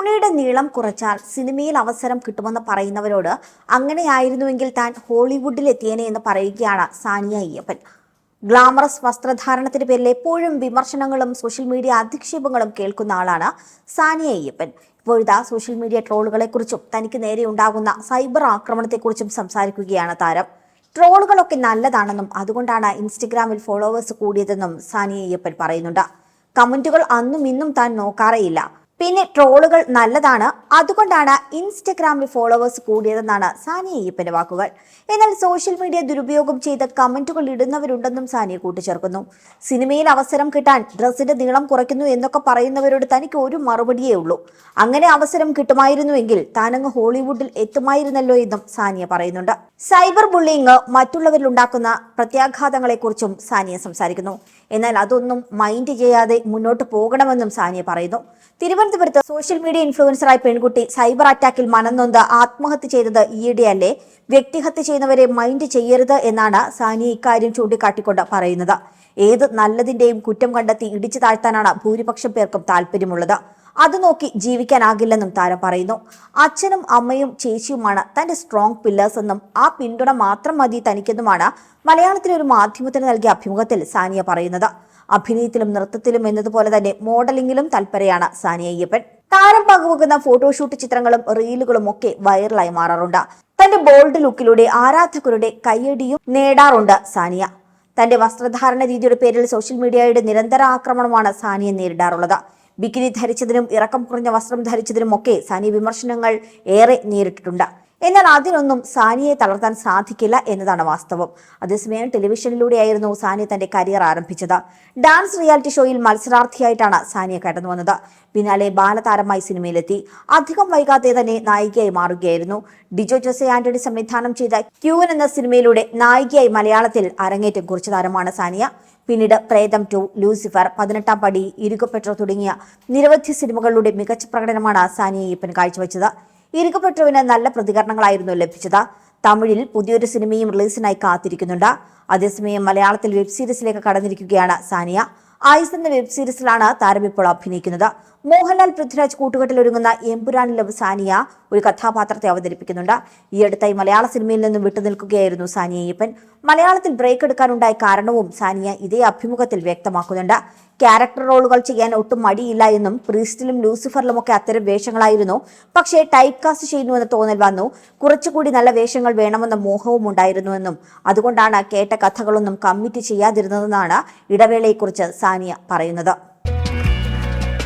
തുണിയുടെ നീളം കുറച്ചാൽ സിനിമയിൽ അവസരം കിട്ടുമെന്ന് പറയുന്നവരോട് അങ്ങനെയായിരുന്നുവെങ്കിൽ താൻ ഹോളിവുഡിൽ എത്തിയേനെ എന്ന് പറയുകയാണ് സാനിയ അയ്യപ്പൻ. ഗ്ലാമറസ് വസ്ത്രധാരണത്തിന് പേരിൽ എപ്പോഴും വിമർശനങ്ങളും സോഷ്യൽ മീഡിയ അധിക്ഷേപങ്ങളും കേൾക്കുന്ന ആളാണ് സാനിയ അയ്യപ്പൻ. ഇപ്പോഴത്തെ സോഷ്യൽ മീഡിയ ട്രോളുകളെക്കുറിച്ചും തനിക്ക് നേരെ ഉണ്ടാകുന്ന സൈബർ ആക്രമണത്തെക്കുറിച്ചും സംസാരിക്കുകയാണ് താരം. ട്രോളുകളൊക്കെ നല്ലതാണെന്നും അതുകൊണ്ടാണ് ഇൻസ്റ്റഗ്രാമിൽ ഫോളോവേഴ്സ് കൂടിയതെന്നും സാനിയ അയ്യപ്പൻ പറയുന്നുണ്ട്. കമന്റുകൾ അന്നും ഇന്നും താൻ നോക്കാറേയില്ല. പിന്നെ ട്രോളുകൾ നല്ലതാണ്. അതുകൊണ്ടാണ് ഇൻസ്റ്റഗ്രാമിൽ ഫോളോവേഴ്സ് കൂടിയതെന്നാണ് സാനിയ അയ്യപ്പന്റെ വാക്കുകൾ. എന്നാൽ സോഷ്യൽ മീഡിയ ദുരുപയോഗം ചെയ്ത് കമന്റുകൾ ഇടുന്നവരുണ്ടെന്നും സാനിയ കൂട്ടിച്ചേർക്കുന്നു. സിനിമയിൽ അവസരം കിട്ടാൻ ഡ്രസ്സിന്റെ നീളം കുറയ്ക്കുന്നു എന്നൊക്കെ പറയുന്നവരോട് തനിക്ക് ഒരു മറുപടിയേ ഉള്ളൂ. അങ്ങനെ അവസരം കിട്ടുമായിരുന്നുവെങ്കിൽ താനങ്ങ് ഹോളിവുഡിൽ എത്തുമായിരുന്നല്ലോ എന്നും സാനിയ പറയുന്നുണ്ട്. സൈബർ ബുള്ളിങ് മറ്റുള്ളവരിൽ ഉണ്ടാക്കുന്ന പ്രത്യാഘാതങ്ങളെക്കുറിച്ചും സാനിയ സംസാരിക്കുന്നു. എന്നാൽ അതൊന്നും മൈൻഡ് ചെയ്യാതെ മുന്നോട്ട് പോകണമെന്നും സാനിയ പറയുന്നു. തിരുവനന്തപുരത്ത് സോഷ്യൽ മീഡിയ ഇൻഫ്ലുവൻസറായ പെൺകുട്ടി സൈബർ അറ്റാക്കിൽ മനംനൊന്ത് ആത്മഹത്യ ചെയ്തത് ഈയിടെയല്ലേ? വ്യക്തിഹത്യ ചെയ്യുന്നവരെ മൈൻഡ് ചെയ്യരുത് എന്നാണ് സാനി ഇക്കാര്യം ചൂണ്ടിക്കാട്ടിക്കൊണ്ട് പറയുന്നത്. ഏത് നല്ലതിന്റെയും കുറ്റം കണ്ടെത്തി ഇടിച്ചു താഴ്ത്താനാണ് ഭൂരിപക്ഷം പേർക്കും താല്പര്യമുള്ളത്. അത് നോക്കി ജീവിക്കാനാകില്ലെന്നും താരം പറയുന്നു. അച്ഛനും അമ്മയും ചേച്ചിയുമാണ് തന്റെ സ്ട്രോങ് പില്ലേഴ്സ് എന്നും ആ പിന്തുണ മാത്രം മതി തനിക്കെന്നുമാണ് മലയാളത്തിലെ ഒരു മാധ്യമത്തിന് നൽകിയ അഭിമുഖത്തിൽ സാനിയ പറയുന്നത്. അഭിനയത്തിലും നൃത്തത്തിലും എന്നതുപോലെ തന്നെ മോഡലിംഗിലും തൽപരയാണ് സാനിയ അയ്യപ്പൻ. താരം പങ്കുവെക്കുന്ന ഫോട്ടോഷൂട്ട് ചിത്രങ്ങളും റീലുകളും ഒക്കെ വൈറലായി മാറാറുണ്ട്. തന്റെ ബോൾഡ് ലുക്കിലൂടെ ആരാധകരുടെ കയ്യടിയും നേടാറുണ്ട് സാനിയ. തന്റെ വസ്ത്രധാരണ രീതിയുടെ പേരിൽ സോഷ്യൽ മീഡിയയുടെ നിരന്തര ആക്രമണമാണ് സാനിയ നേരിടാറുള്ളത്. ബിക്കിനി ധരിച്ചതിനും ഇറക്കം കുറഞ്ഞ വസ്ത്രം ധരിച്ചതിനും ഒക്കെ സാനിയ വിമർശനങ്ങൾ ഏറെ നേരിട്ടിട്ടുണ്ട്. എന്നാൽ അതിനൊന്നും സാനിയെ തളർത്താൻ സാധിക്കില്ല എന്നതാണ് വാസ്തവം. അതേസമയം ടെലിവിഷനിലൂടെയായിരുന്നു സാനിയ തന്റെ കരിയർ ആരംഭിച്ചത്. ഡാൻസ് റിയാലിറ്റി ഷോയിൽ മത്സരാർത്ഥിയായിട്ടാണ് സാനിയ കടന്നു വന്നത്. പിന്നാലെ ബാലതാരമായി സിനിമയിലെത്തി. അധികം വൈകാതെ തന്നെ നായികയായി മാറുകയായിരുന്നു. ഡിജോ ജോസെ ആന്റണി സംവിധാനം ചെയ്ത ക്യൂൻ എന്ന സിനിമയിലൂടെ നായികയായി മലയാളത്തിൽ അരങ്ങേറ്റം കുറിച്ച താരമാണ് സാനിയ. പിന്നീട് പ്രേതം ടു ലൂസിഫർ പതിനെട്ടാം പടി ഇരുകപ്പെട്രോ തുടങ്ങിയ നിരവധി സിനിമകളിലൂടെ മികച്ച പ്രകടനമാണ് സാനിയ ഈപ്പൻ കാഴ്ചവെച്ചത്. ഇരുകപ്പെട്രോവിന് നല്ല പ്രതികരണങ്ങളായിരുന്നു ലഭിച്ചത്. തമിഴിൽ പുതിയൊരു സിനിമയും റിലീസിനായി കാത്തിരിക്കുന്നുണ്ട്. അതേസമയം മലയാളത്തിൽ വെബ് സീരീസിലേക്ക് കടന്നിരിക്കുകയാണ് സാനിയ. ആയിസ് എന്ന വെബ് സീരീസിലാണ് താരം ഇപ്പോൾ അഭിനയിക്കുന്നത്. മോഹൻലാൽ പൃഥ്വിരാജ് കൂട്ടുകെട്ടിൽ ഒരുങ്ങുന്ന ലവ് സാനിയ ഒരു കഥാപാത്രത്തെ അവതരിപ്പിക്കുന്നുണ്ട്. ഈ അടുത്തായി മലയാള സിനിമയിൽ നിന്നും വിട്ടുനിൽക്കുകയായിരുന്നു സാനിയ ഈപ്പൻ മലയാളത്തിൽ ബ്രേക്ക് എടുക്കാനുണ്ടായ കാരണവും സാനിയ ഇതേ അഭിമുഖത്തിൽ വ്യക്തമാക്കുന്നുണ്ട്. ക്യാരക്ടർ റോളുകൾ ചെയ്യാൻ ഒട്ടും മടിയില്ല എന്നും പ്രീസ്റ്റിലും ലൂസിഫറിലും ഒക്കെ അത്തരം വേഷങ്ങളായിരുന്നു. പക്ഷേ ടൈപ്പ് കാസ്റ്റ് ചെയ്യുന്നുവെന്ന് തോന്നൽ വന്നു. കുറച്ചുകൂടി നല്ല വേഷങ്ങൾ വേണമെന്ന മോഹവും ഉണ്ടായിരുന്നുവെന്നും അതുകൊണ്ടാണ് കേട്ട കഥകളൊന്നും കമ്മിറ്റ് ചെയ്യാതിരുന്നതെന്നാണ് ഇടവേളയെക്കുറിച്ച് സാനിയ പറയുന്നത്.